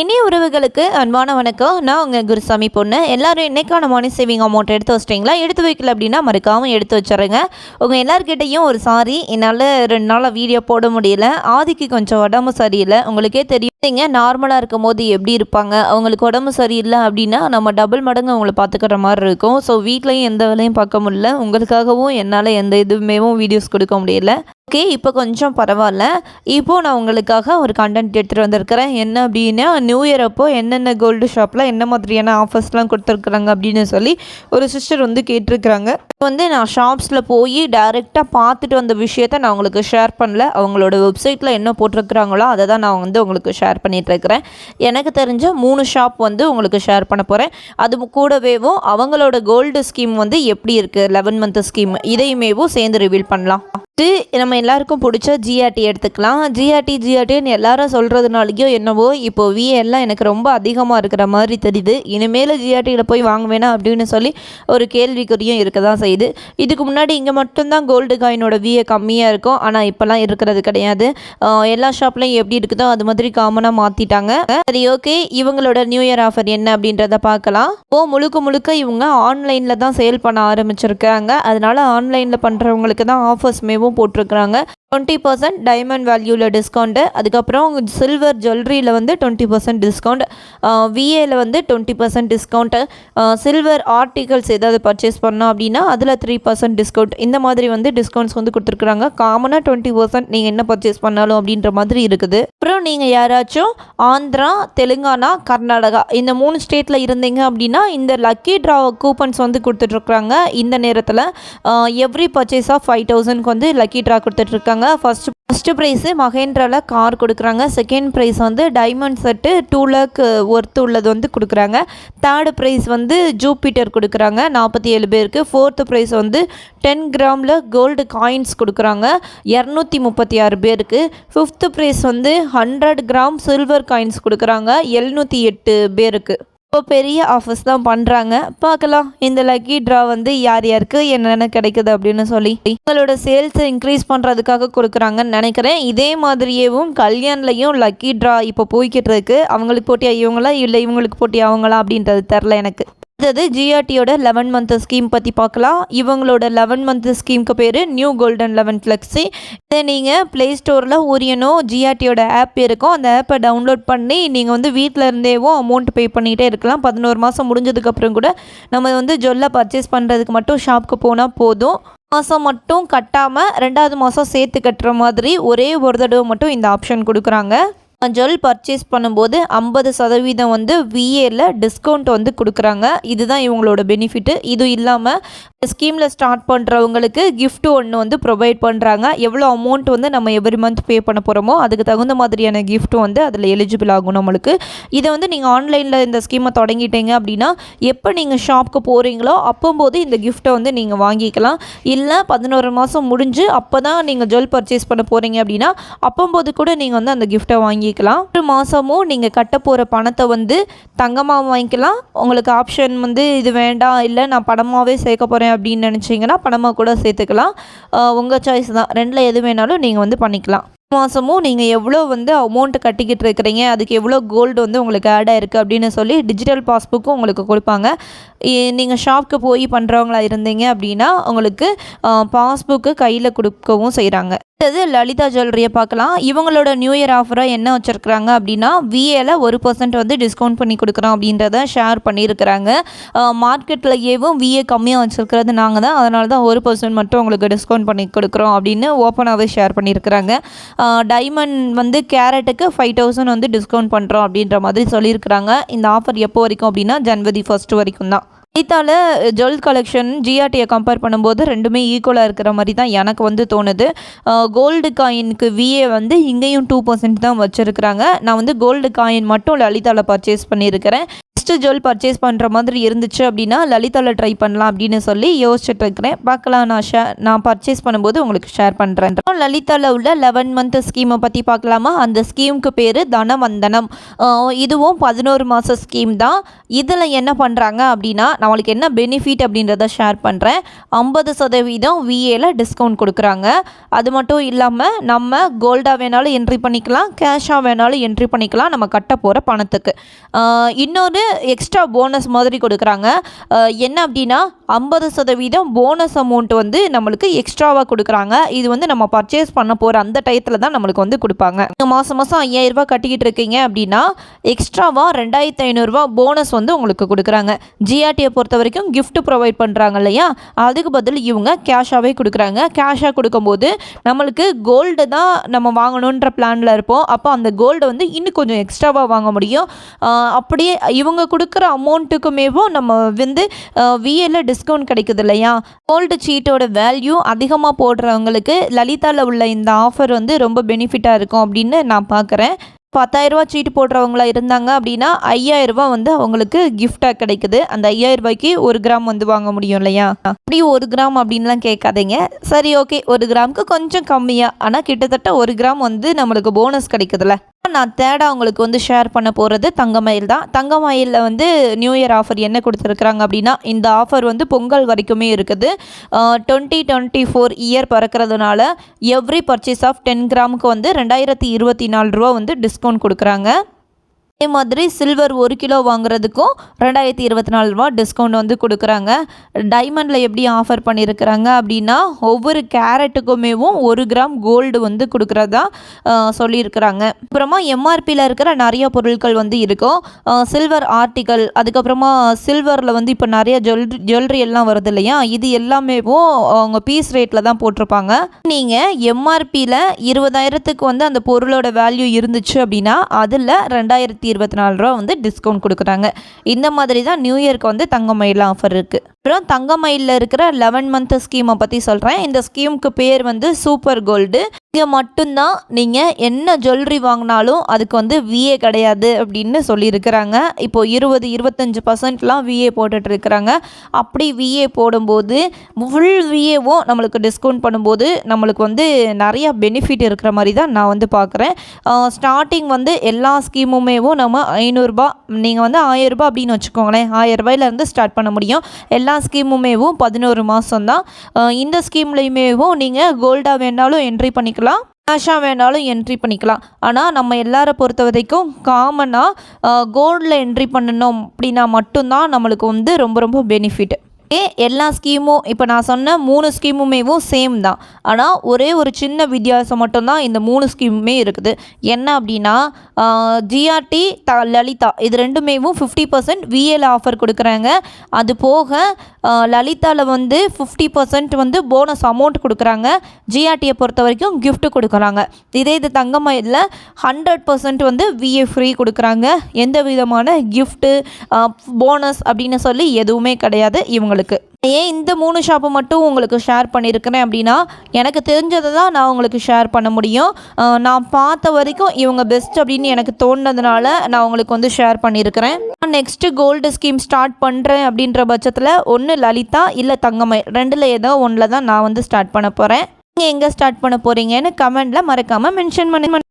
இனிய உறவுகளுக்கு அன்பான வணக்கம். நான் உங்கள் குருசாமி பொண்ணு. எல்லாரும் என்னைக்கான மார்னிங் சேவிங் அமௌண்ட் எடுத்து வச்சிட்டிங்களா? எடுத்து வைக்கல அப்படின்னா மறக்காமல் எடுத்து வச்சுருங்க. உங்கள் எல்லாருக்கிட்டேயும் ஒரு சாரி என்னால் ரெண்டு நாளாக வீடியோ போட முடியல. ஆதிக்கு கொஞ்சம் உடம்பு சரியில்லை. உங்களுக்கே தெரியும். நீங்க நார்மலாக இருக்கும் போது எப்படி இருப்பாங்க? அவங்களுக்கு உடம்பு சரியில்லை அப்படின்னா நம்ம டபுள் மடங்கு அவங்கள பார்த்துக்கிற மாதிரி இருக்கும். ஸோ வீட்லேயும் எந்த வேலையும் பார்க்க முடியல. உங்களுக்காகவும் என்னால் எந்த இதுவுமே வீடியோஸ் கொடுக்க முடியல. ஓகே இப்போ கொஞ்சம் பரவாயில்ல இப்போது நான் உங்களுக்காக ஒரு கண்டென்ட் எடுத்துகிட்டு வந்திருக்கிறேன். என்ன அப்படின்னா நியூ இயர் அப்போ என்னென்ன கோல்டு ஷாப்பில் என்ன மாதிரியான ஆஃபர்ஸ்லாம் கொடுத்துருக்குறாங்க அப்படின்னு சொல்லி ஒரு சிஸ்டர் வந்து கேட்டிருக்கிறாங்க. வந்து நான் ஷாப்ஸில் போய் டைரெக்டாக பார்த்துட்டு வந்த விஷயத்த நான் உங்களுக்கு ஷேர் பண்ணல. அவங்களோட வெப்சைட்டில் என்ன போட்டிருக்கிறாங்களோ அதை தான் நான் வந்து உங்களுக்கு ஷேர் பண்ணிகிட்ருக்கிறேன் எனக்கு தெரிஞ்ச மூணு ஷாப் வந்து உங்களுக்கு ஷேர் பண்ண போகிறேன் அது கூடவேவும் அவங்களோட கோல்டு ஸ்கீம் வந்து எப்படி இருக்குது லெவன் மந்த் ஸ்கீம் இதையுமேவும் சேர்ந்து ரிவீல் பண்ணலாம். ஃபஸ்ட்டு நம்ம எல்லாருக்கும் பிடிச்ச ஜிஆர்டி எடுத்துக்கலாம். ஜிஆர்டி ஜிஆர்டின்னு எல்லாரும் சொல்கிறதுனாலையோ என்னவோ இப்போ விஏஎல்லாம் எனக்கு ரொம்ப அதிகமாக இருக்கிற மாதிரி தெரியுது. இனிமேல் ஜிஆர்டியில் போய் வாங்க வேணாம் அப்படின்னு சொல்லி ஒரு கேள்விக்குறியும் இருக்க தான் செய்யுது. இதுக்கு முன்னாடி இங்கே மட்டும்தான் கோல்டு காயினோட விஏ கம்மியாக இருக்கும். ஆனால் இப்போல்லாம் இருக்கிறது கிடையாது. எல்லா ஷாப்லையும் எப்படி இருக்குதோ அது மாதிரி காமனாக மாற்றிட்டாங்க சரி ஓகே இவங்களோட நியூ இயர் ஆஃபர் என்ன அப்படின்றத பார்க்கலாம். ஓ முழுக்க முழுக்க இவங்க ஆன்லைனில் தான் சேல் பண்ண ஆரம்பிச்சிருக்காங்க. அதனால ஆன்லைனில் பண்ணுறவங்களுக்கு தான் ஆஃபர்ஸ் மேவும் போட்டிருக்கிறாங்க. டுவெண்ட்டி பர்சன்ட் டைமண்ட் வேல்யூவில் டிஸ்கவுண்ட்டு அதுக்கப்புறம் சில்வர் ஜுவல்லரியில் வந்து டுவெண்ட்டி பர்சன்ட் டிஸ்கவுண்ட் விஏல வந்து twenty percent discount silver articles ஏதாவது பர்ச்சேஸ் பண்ணோம் அப்படின்னா அதில் த்ரீ பர்சன்ட் டிஸ்கவுண்ட் இந்த மாதிரி வந்து டிஸ்கவுண்ட்ஸ் வந்து கொடுத்துருக்குறாங்க. காமனாக டுவெண்ட்டி பர்சன்ட் நீங்கள் என்ன பர்ச்சேஸ் பண்ணாலும் அப்படின்ற மாதிரி இருக்குது. அப்புறம் நீங்கள் யாராச்சும் ஆந்திரா தெலுங்கானா கர்நாடகா இந்த மூணு ஸ்டேட்டில் இருந்தீங்க அப்படின்னா இந்த லக்கி ட்ரா கூப்பன்ஸ் வந்து கொடுத்துட்ருக்குறாங்க இந்த நேரத்தில் எவ்ரி பர்ச்சேஸ் ஆஃப் ஃபைவ் தௌசண்ட்க்கு வந்து லக்கி ட்ரா கொடுத்துட்ருக்காங்க ஃபர்ஸ்ட் ஃபஸ்ட்டு ப்ரைஸு மகேந்திராவில் கார் கொடுக்குறாங்க. செகண்ட் ப்ரைஸ் வந்து diamond set two lakh worth உள்ளது வந்து கொடுக்குறாங்க. தேர்டு ப்ரைஸ் வந்து ஜூபிட்டர் கொடுக்குறாங்க. நாற்பத்தி ஏழு பேருக்கு. ஃபோர்த்து ப்ரைஸ் வந்து டென் கிராமில் கோல்டு காயின்ஸ் கொடுக்குறாங்க. இரநூத்தி முப்பத்தி ஆறு பேருக்கு. ஃபிஃப்த்து ப்ரைஸ் வந்து ஹண்ட்ரட் கிராம் சில்வர் காயின்ஸ் கொடுக்குறாங்க. எழுநூற்றி எட்டு பேருக்கு. இப்போ பெரிய ஆஃபர்ஸ் தான் பண்ணுறாங்க பார்க்கலாம். இந்த லக்கி ட்ரா வந்து யார் யாருக்கு என்னென்ன கிடைக்குது அப்படின்னு சொல்லி. உங்களோட சேல்ஸை இன்க்ரீஸ் பண்ணுறதுக்காக கொடுக்குறாங்கன்னு நினைக்கிறேன். இதே மாதிரியேவும் கல்யாண்லையும் லக்கி ட்ரா இப்போ போய்கிட்டு இருக்கு. அவங்களுக்கு போட்டியா இவங்களா? இல்லை இவங்களுக்கு போட்டி அவங்களா? அப்படின்றது தெரில எனக்கு. அடுத்தது ஜிஆர்டியோட லெவன் மந்த் ஸ்கீம் பற்றி பார்க்கலாம். இவங்களோட லெவன் மந்த் ஸ்கீமுக்கு பேர் நியூ கோல்டன் லெவன் ஃப்ளெக்ஸி இதை நீங்கள் ப்ளே ஸ்டோரில் ஓரியனோ ஜிஆர்டியோட ஆப் இருக்கும். அந்த ஆப்பை டவுன்லோட் பண்ணி நீங்கள் வந்து வீட்டில் இருந்தேவும் அமௌண்ட் பே பண்ணிகிட்டே இருக்கலாம். பதினோரு மாதம் முடிஞ்சதுக்கப்புறம் கூட நம்ம வந்து ஜொல்லை பர்ச்சேஸ் பண்ணுறதுக்கு மட்டும் ஷாப்புக்கு போனால் போதும். மாதம் மட்டும் கட்டாமல் ரெண்டாவது மாதம் சேர்த்து கட்டுற மாதிரி ஒரே ஒரு தடவை மட்டும் இந்த ஆப்ஷன் கொடுக்குறாங்க. ஜுவல் பர்ச்சேஸ் பண்ணும்போது ஐம்பது சதவீதம் வந்து விஏல டிஸ்கவுண்ட் வந்து கொடுக்குறாங்க. இதுதான் இவங்களோட பெனிஃபிட்டு இது இல்லாமல் ஸ்கீமில் ஸ்டார்ட் பண்ணுறவங்களுக்கு கிஃப்ட் ஒன்று வந்து ப்ரொவைட் பண்ணுறாங்க எவ்வளோ அமௌண்ட் வந்து நம்ம எவ்ரி மந்த் பே பண்ண போகிறோமோ அதுக்கு தகுந்த மாதிரியான கிஃப்ட் வந்து அதில் எலிஜிபிள் ஆகும் நம்மளுக்கு. இதை வந்து நீங்கள் ஆன்லைனில் இந்த ஸ்கீமை தொடங்கிட்டீங்க அப்படின்னா எப்போ நீங்கள் ஷாப்புக்கு போகிறீங்களோ அப்போம்போது இந்த கிஃப்ட்டை வந்து நீங்கள் வாங்கிக்கலாம். இல்லை பதினோரு மாதம் முடிஞ்சு அப்போ தான் நீங்கள் ஜுவல் பர்ச்சேஸ் பண்ண போகிறீங்க அப்படின்னா அப்போம்போது கூட நீங்கள் வந்து அந்த கிஃப்ட்டை வாங்கிக்கலாம். ஒரு மாதமும் நீங்கள் கட்ட போகிற பணத்தை வந்து தங்கமாக வாங்கிக்கலாம். உங்களுக்கு ஆப்ஷன் வந்து இது வேண்டாம் இல்லை நான் பணமாகவே சேர்க்க போகிறேன் அப்படின்னு நினச்சிங்கன்னா பணமாக கூட சேர்த்துக்கலாம். உங்கள் சாய்ஸ் தான். ரெண்டில் எது வேணாலும் நீங்கள் வந்து பண்ணிக்கலாம். மாதமும் நீங்கள் எவ்வளோ வந்து அமௌண்ட் கட்டிக்கிட்டு இருக்கிறீங்க அதுக்கு எவ்வளோ கோல்டு வந்து உங்களுக்கு ஆட் ஆயிருக்கு அப்படின்னு சொல்லி டிஜிட்டல் பாஸ்புக்கும் உங்களுக்கு கொடுப்பாங்க. நீங்கள் ஷாப்க்கு போய் பண்ணுறவங்களா இருந்தீங்க அப்படின்னா உங்களுக்கு பாஸ்புக்கு கையில் கொடுக்கவும் செய்கிறாங்க அடுத்தது லலிதா ஜுவல்லரியை பார்க்கலாம். இவங்களோட நியூ இயர் ஆஃபராக என்ன வச்சுருக்குறாங்க அப்படின்னா விஏல ஒரு பர்சன்ட் வந்து டிஸ்கவுண்ட் பண்ணி கொடுக்குறோம் அப்படின்றத ஷேர் பண்ணியிருக்கிறாங்க. மார்க்கெட்டில் ஏவும் விஏ கம்மியாக வச்சுருக்கிறது நாங்கள் தான். அதனால தான் ஒரு பர்சன்ட் மட்டும் உங்களுக்கு டிஸ்கவுண்ட் பண்ணி கொடுக்குறோம் அப்படின்னு ஓப்பனாகவே ஷேர் பண்ணியிருக்கிறாங்க. டைமண்ட் வந்து கேரட்டுக்கு ஃபைவ் தௌசண்ட் வந்து டிஸ்கவுண்ட் பண்ணுறோம் அப்படின்ற மாதிரி சொல்லியிருக்கிறாங்க. இந்த ஆஃபர் எப்போ வரைக்கும் அப்படின்னா ஜனவரி ஃபஸ்ட்டு வரைக்கும் தான். கீதால ஜுவல் கலெக்ஷன் ஜிஆர்டியை கம்பேர் பண்ணும்போது ரெண்டுமே ஈக்குவலாக இருக்கிற மாதிரி தான் எனக்கு வந்து தோணுது. கோல்டு காயினுக்கு விஏ வந்து இங்கேயும் டூ பர்சன்ட் தான் வச்சுருக்குறாங்க. நான் வந்து கோல்டு காயின் மட்டும் லலிதாவில் பர்ச்சேஸ் பண்ணியிருக்கிறேன். நெக்ஸ்ட்டு ஜுவல் பர்ச்சேஸ் பண்ணுற மாதிரி இருந்துச்சு அப்படின்னா லலிதாவில் ட்ரை பண்ணலாம் அப்படின்னு சொல்லி யோசிச்சுட்டு இருக்கிறேன். பார்க்கலாம் நான் ஷே நான் பர்ச்சேஸ் பண்ணும்போது உங்களுக்கு ஷேர் பண்ணுறேன் லலிதாவில் உள்ள லெவன் மந்த் ஸ்கீமை பற்றி பார்க்கலாமா? அந்த ஸ்கீமுக்கு பேர் தனவந்தனம். இதுவும் பதினோரு மாத ஸ்கீம் தான். இதில் என்ன பண்ணுறாங்க அப்படின்னா நம்மளுக்கு என்ன பெனிஃபிட் அப்படின்றத ஷேர் பண்ணுறேன் ஐம்பது சதவீதம் விஏல டிஸ்கவுண்ட் கொடுக்குறாங்க. அது மட்டும் இல்லாமல் நம்ம கோல்டாக வேணாலும் என்ட்ரி பண்ணிக்கலாம் கேஷாக வேணாலும் என்ட்ரி பண்ணிக்கலாம். நம்ம கட்ட போகிற பணத்துக்கு இன்னொரு எக்ஸ்ட்ரா போனஸ் மாதிரி கொடுக்குறாங்க. என்ன அப்படின்னா ஐம்பது சதவீதம் போனஸ் அமௌண்ட் வந்து நம்மளுக்கு எக்ஸ்ட்ராவாக கொடுக்குறாங்க. இது வந்து நம்ம பர்ச்சேஸ் பண்ண போகிற அந்த டயத்தில் தான் நம்மளுக்கு வந்து கொடுப்பாங்க. நீங்கள் மாதம் மாதம் ஐயாயிரரூபா கட்டிக்கிட்டு இருக்கீங்க அப்படின்னா எக்ஸ்ட்ராவாக ரெண்டாயிரத்து ஐநூறுரூவா போனஸ் வந்து உங்களுக்கு கொடுக்குறாங்க. ஜிஆர்டியை பொறுத்த வரைக்கும் கிஃப்ட் ப்ரொவைட் பண்ணுறாங்க இல்லையா? அதுக்கு பதில் இவங்க கேஷாகவே கொடுக்குறாங்க. கேஷாக கொடுக்கும்போது நம்மளுக்கு கோல்டு தான் நம்ம வாங்கணுன்ற பிளானில் இருப்போம். அப்போ அந்த கோல்டு வந்து இன்னும் கொஞ்சம் எக்ஸ்ட்ராவாக வாங்க முடியும். அப்படியே இவங்க கொடுக்குற அமௌண்ட்டுக்குமேவும் நம்ம வந்து விஏல டிஸ்கவுண்ட் கிடைக்குது இல்லையா கோல்டு சீட்டோட வேல்யூ அதிகமாக போடுறவங்களுக்கு லலிதாவில் உள்ள இந்த ஆஃபர் வந்து ரொம்ப பெனிஃபிட்டாக இருக்கும் அப்படின்னு நான் பார்க்குறேன் பத்தாயிரரூபா சீட்டு போடுறவங்களா இருந்தாங்க அப்படின்னா ஐயாயிரரூபா வந்து அவங்களுக்கு கிஃப்டாக கிடைக்குது. அந்த ஐயாயிரம் ரூபாய்க்கு ஒரு கிராம் வந்து வாங்க முடியும் இல்லையா? அப்படி ஒரு கிராம் அப்படின்லாம் கேட்காதீங்க. சரி ஓகே ஒரு கிராமுக்கு கொஞ்சம் கம்மியாக ஆனால் கிட்டத்தட்ட ஒரு கிராம் வந்து நம்மளுக்கு போனஸ் கிடைக்குதுல்ல. நான் தேட அவங்களுக்கு வந்து ஷேர் பண்ண போகிறது தங்கமயில் தான். தங்கமயிலில் வந்து நியூ இயர் ஆஃபர் என்ன கொடுத்துருக்குறாங்க அப்படின்னா இந்த ஆஃபர் வந்து பொங்கல் வரைக்குமே இருக்குது. டுவெண்ட்டி டுவெண்ட்டி ஃபோர் இயர் பறக்கிறதுனால எவ்ரி பர்ச்சேஸ் ஆஃப் டென் கிராமுக்கு வந்து ரெண்டாயிரத்தி இருபத்தி நாலு ரூபா வந்து டிஸ்கவுண்ட் கொடுக்குறாங்க. அதே மாதிரி சில்வர் ஒரு கிலோ வாங்குறதுக்கும் ரெண்டாயிரத்தி இருபத்தி நாலு ரூபா டிஸ்கவுண்ட் வந்து கொடுக்குறாங்க. டைமண்டில் எப்படி ஆஃபர் பண்ணியிருக்கிறாங்க அப்படின்னா ஒவ்வொரு கேரட்டுக்குமேவும் ஒரு கிராம் கோல்டு வந்து கொடுக்குறதா சொல்லியிருக்கிறாங்க. அப்புறமா எம்ஆர்பியில் இருக்கிற நிறைய பொருட்கள் வந்து இருக்கும். சில்வர் ஆர்டிக்கல் அதுக்கப்புறமா சில்வரில் வந்து இப்போ நிறைய ஜுவல் ஜுவல்லரி எல்லாம் வருது இல்லையா? இது எல்லாமேவும் அவங்க பீஸ் ரேட்டில் தான் போட்டிருப்பாங்க. நீங்கள் எம்ஆர்பியில் இருபதாயிரத்துக்கு வந்து அந்த பொருளோட வேல்யூ இருந்துச்சு அப்படின்னா அதில் ரெண்டாயிரத்தி இருபத்தி நாலு ரூபா வந்து டிஸ்கவுண்ட் கொடுக்குறாங்க. இந்த மாதிரி தான் நியூ இயர்க்கு வந்து தங்கமயில் ஆஃபர் இருக்குது அப்புறம் தங்கமயிலில் இருக்கிற லெவன் மந்த் ஸ்கீமை பற்றி சொல்கிறேன் இந்த ஸ்கீமுக்கு பேர் வந்து சூப்பர் கோல்டு இங்கே மட்டும்தான் நீங்கள் என்ன ஜுவல்லரி வாங்கினாலும் அதுக்கு வந்து விஏ கிடையாது அப்படின்னு சொல்லியிருக்கிறாங்க. இப்போது இருபது இருபத்தஞ்சி பர்சன்ட்லாம் விஏ போட்டுட்ருக்குறாங்க. அப்படி விஏ போடும்போது ஃபுல் விஏவும் நம்மளுக்கு டிஸ்கவுண்ட் பண்ணும்போது நம்மளுக்கு வந்து நிறையா பெனிஃபிட் இருக்கிற மாதிரி தான் நான் வந்து பார்க்குறேன். ஸ்டார்டிங் வந்து எல்லா ஸ்கீமுமேவும் நம்ம ஐநூறுரூபா நீங்கள் வந்து ஆயிரரூபா அப்படின்னு வச்சுக்கோங்களேன். ஆயிரரூபாயிலேருந்து ஸ்டார்ட் பண்ண முடியும். எல்லா ஸ்கீமுமேவும் பதினோரு மாதம் தான் இந்த ஸ்கீம்லேயுமேவும் நீங்கள் கோல்டாக வேணாலும் என்ட்ரி பண்ணிக்கலாம். கேஷாக வேணாலும் என்ட்ரி பண்ணிக்கலாம். ஆனால் நம்ம எல்லாரை பொறுத்த வரைக்கும் காமனாக கோல்டில் என்ட்ரி பண்ணணும் அப்படின்னா மட்டும்தான் நம்மளுக்கு வந்து ரொம்ப ரொம்ப பெனிஃபிட் எல்லா ஸ்கீமும் இப்போ நான் சொன்ன மூணு ஸ்கீமுமேவும் சேம் தான். ஆனால் ஒரே ஒரு சின்ன வித்தியாசம் மட்டும்தான் இந்த மூணு ஸ்கீமுமே இருக்குது. என்ன அப்படின்னா ஜிஆர்டி த லலிதா இது ரெண்டுமேவும் ஃபிஃப்டி பர்சன்ட் விஏல ஆஃபர் கொடுக்குறாங்க. அது போக லலிதாவில் வந்து ஃபிஃப்டி பர்சன்ட் வந்து போனஸ் அமௌண்ட் கொடுக்குறாங்க. ஜிஆர்டியை பொறுத்த வரைக்கும் கிஃப்ட் கொடுக்குறாங்க. இதே இது தங்கமயில் ஹண்ட்ரட் பர்சன்ட் வந்து விஏ ஃப்ரீ கொடுக்குறாங்க. எந்த விதமான கிஃப்ட்டு போனஸ் அப்படின்னு சொல்லி எதுவுமே கிடையாது இவங்களுக்கு. ஏன் இந்த மூணு ஷாப்பை மட்டும் உங்களுக்கு ஷேர் பண்ணியிருக்கிறேன் அப்படின்னா எனக்கு தெரிஞ்சதை தான் நான் உங்களுக்கு ஷேர் பண்ண முடியும். நான் பார்த்த வரைக்கும் இவங்க பெஸ்ட் அப்படின்னு எனக்கு தோணுனதுனால நான் உங்களுக்கு வந்து ஷேர் பண்ணியிருக்கிறேன் நெக்ஸ்ட்டு கோல்டு ஸ்கீம் ஸ்டார்ட் பண்ணுறேன் அப்படின்ற பட்சத்தில் ஒன்று லலிதா இல்லை தங்கமை ரெண்டில் ஏதோ ஒன்றில் தான் நான் வந்து ஸ்டார்ட் பண்ண போகிறேன் நீங்கள் எங்கே ஸ்டார்ட் பண்ண போகிறீங்கன்னு கமெண்டில் மறக்காமல் மென்ஷன் பண்ணி